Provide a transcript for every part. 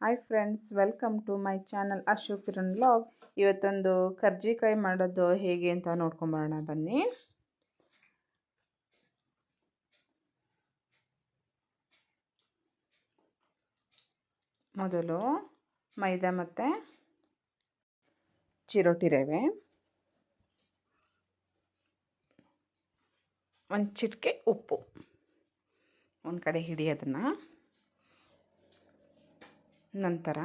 Hi friends welcome to my channel Ashok Kiran log ಇವತ್ತೊಂದು ಕರ್ಜಿಕಾಯಿ ಮಾಡೋದು ಹೇಗೆ ಅಂತ ನೋಡ್ಕೊಂಬರೋಣ ಬನ್ನಿ. ಮೊದಲು ಮೈದಾ ಮತ್ತು ಚಿರೋಟಿ ರವೆ. ಒಂದು ಚಿಟಿಕೆ ಉಪ್ಪು. ಒಂದು ಕಡೆ ಹಿಡಿಯೋದನ್ನು ನಂತರ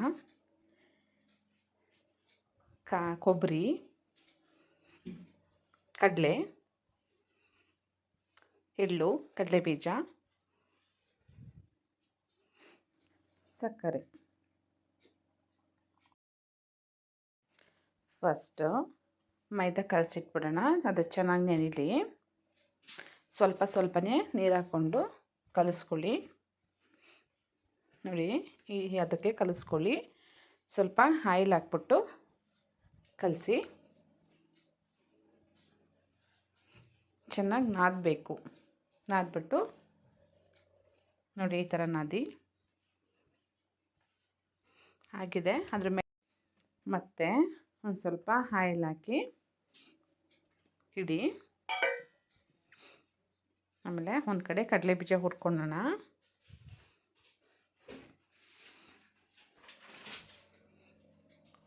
ಕಾ, ಕೊಬ್ಬರಿ, ಕಡಲೆ, ಎಳ್ಳು ಕಡಲೆ ಬೀಜ ಸಕ್ಕರೆ. ಫಸ್ಟು ಮೈದಾ ಕಲಸಿಟ್ಬಿಡೋಣ ಅದು ಚೆನ್ನಾಗಿ ನೆನೆಲಿ. ಸ್ವಲ್ಪ ಸ್ವಲ್ಪನೇ ನೀರು ಹಾಕ್ಕೊಂಡು ಕಲಿಸ್ಕೊಳ್ಳಿ. ನೋಡಿ, ಈ ಅದಕ್ಕೆ ಕಲಿಸ್ಕೊಳ್ಳಿ. ಸ್ವಲ್ಪ ಆಯಿಲ್ ಹಾಕ್ಬಿಟ್ಟು ಕಲಸಿ. ಚೆನ್ನಾಗಿ ನಾದಬೇಕು. ನಾದ್ಬಿಟ್ಟು ನೋಡಿ, ಈ ಥರ ನಾದಿ. ಆಗಿದೆ. ಅದ್ರ ಮೇಲೆ ಮತ್ತೆ ಒಂದು ಸ್ವಲ್ಪ ಆಯಿಲ್ ಹಾಕಿ ಇಡಿ. ಆಮೇಲೆ ಒಂದು ಕಡೆ ಕಡಲೆ ಬೀಜ ಹುರ್ಕೊಳ್ಳೋಣ.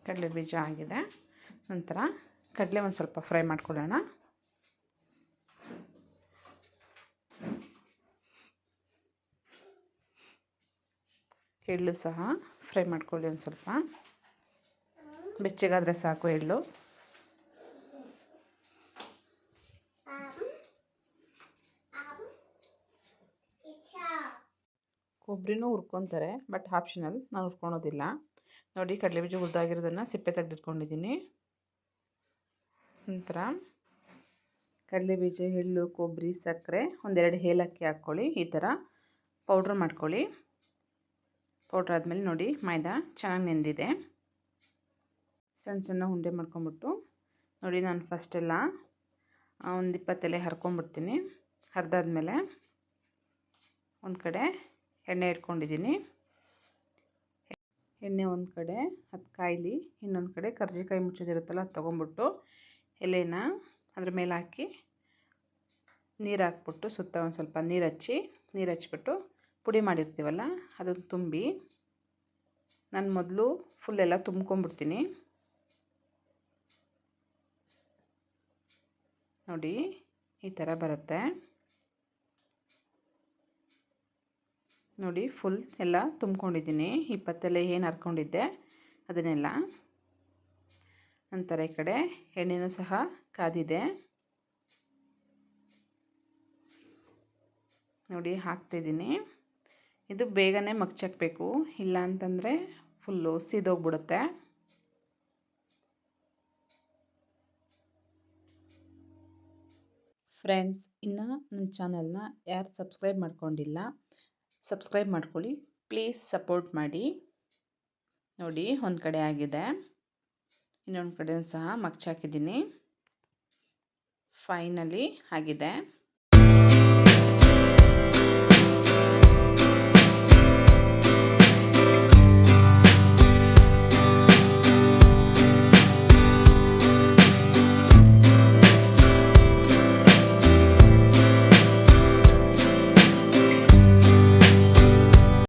ಕಡಲೆ ಬೀಜ ಆಗಿದೆ ನಂತರ ಕಡಲೆ ಒಂದು ಸ್ವಲ್ಪ ಫ್ರೈ ಮಾಡ್ಕೊಳ್ಳೋಣ ಎಳ್ಳು ಸಹ ಫ್ರೈ ಮಾಡ್ಕೊಳ್ಳಿ ಒಂದು ಸ್ವಲ್ಪ ಬೆಚ್ಚಗಾದರೆ ಸಾಕು ಎಳ್ಳು ಕೊಬ್ಬರಿನೂ ಹುರ್ಕೊತಾರೆ ಬಟ್ ಆಪ್ಷನಲ್ ನಾನು ಹುರ್ಕೊಳೋದಿಲ್ಲ ನೋಡಿ, ಕಡಲೆ ಬೀಜ ಹುರಿದಾಗಿರೋದನ್ನು ಸಿಪ್ಪೆ ತೆಗೆದಿಟ್ಕೊಂಡಿದ್ದೀನಿ. ನಂತರ ಕಡಲೆ ಬೀಜ, ಎಳ್ಳು, ಕೊಬ್ಬರಿ, ಸಕ್ಕರೆ, ಒಂದೆರಡು ಏಲಕ್ಕಿ ಹಾಕ್ಕೊಳ್ಳಿ. ಈ ಥರ ಪೌಡ್ರ್ ಮಾಡ್ಕೊಳ್ಳಿ. ಪೌಡ್ರ್ ಆದಮೇಲೆ ನೋಡಿ, ಮೈದಾ ಚೆನ್ನಾಗಿ ನೆಂದಿದೆ. ಸಣ್ಣ ಸಣ್ಣ ಉಂಡೆ ಮಾಡ್ಕೊಂಬಿಟ್ಟು ನೋಡಿ, ನಾನು ಫಸ್ಟೆಲ್ಲ ಒಂದು ಇಪ್ಪತ್ತೆಲೆ ಹರ್ಕೊಂಬಿಡ್ತೀನಿ. ಹರಿದಾದ್ಮೇಲೆ ಒಂದು ಕಡೆ ಎಣ್ಣೆ ಇಟ್ಕೊಂಡಿದ್ದೀನಿ. ಎಣ್ಣೆ ಒಂದು ಕಡೆ, ಅದು ಕಾಯಲಿ, ಇನ್ನೊಂದು ಕಡೆ ಕರ್ಜಿಕಾಯಿ ಮುಚ್ಚೋದಿರುತ್ತಲ್ಲ ಅದು ತೊಗೊಂಬಿಟ್ಟು ಎಲೆನ ಅದ್ರ ಮೇಲೆ ಹಾಕಿ ನೀರು ಹಾಕ್ಬಿಟ್ಟು ಸುತ್ತ ಒಂದು ಸ್ವಲ್ಪ ನೀರು ಹಚ್ಚಿ, ನೀರು ಹಚ್ಬಿಟ್ಟು ಪುಡಿ ಮಾಡಿರ್ತೀವಲ್ಲ ಅದನ್ನು ತುಂಬಿ ನಾನು ಮೊದಲು ಫುಲ್ ಎಲ್ಲ ತುಂಬ್ಕೊಂಬಿಡ್ತೀನಿ ನೋಡಿ, ಈ ಥರ ಬರುತ್ತೆ. ನೋಡಿ ಫುಲ್ ಎಲ್ಲ ತುಂಬ್ಕೊಂಡಿದ್ದೀನಿ. ಇಪ್ಪತ್ತೆಲ್ಲ ಏನು ಹರ್ಕೊಂಡಿದ್ದೆ, ಅದನ್ನೆಲ್ಲ. ನಂತರ ಈ ಕಡೆ ಎಣ್ಣೆನೂ ಸಹ ಕಾದಿದೆ. ನೋಡಿ ಹಾಕ್ತಿದ್ದೀನಿ ಇದು ಬೇಗನೆ ಮಗ್ಚಾಕಬೇಕು. ಇಲ್ಲ ಅಂತಂದರೆ ಫುಲ್ಲು ಸೀದೋಗ್ಬಿಡುತ್ತೆ. ಫ್ರೆಂಡ್ಸ್, ಇನ್ನು ನನ್ನ ಚಾನಲ್ನ ಯಾರು ಸಬ್ಸ್ಕ್ರೈಬ್ ಮಾಡ್ಕೊಂಡಿಲ್ಲ ಸಬ್ಸ್ಕ್ರೈಬ್ ಮಾಡ್ಕೊಳ್ಳಿ. ಪ್ಲೀಸ್ ಸಪೋರ್ಟ್ ಮಾಡಿ. ನೋಡಿ, ಒಂದು ಕಡೆ ಆಗಿದೆ. ಇನ್ನೊಂದು ಕಡೆ ಸಹ ಮಗ್ಚಾಕಿದ್ದೀನಿ. ಫೈನಲಿ ಆಗಿದೆ.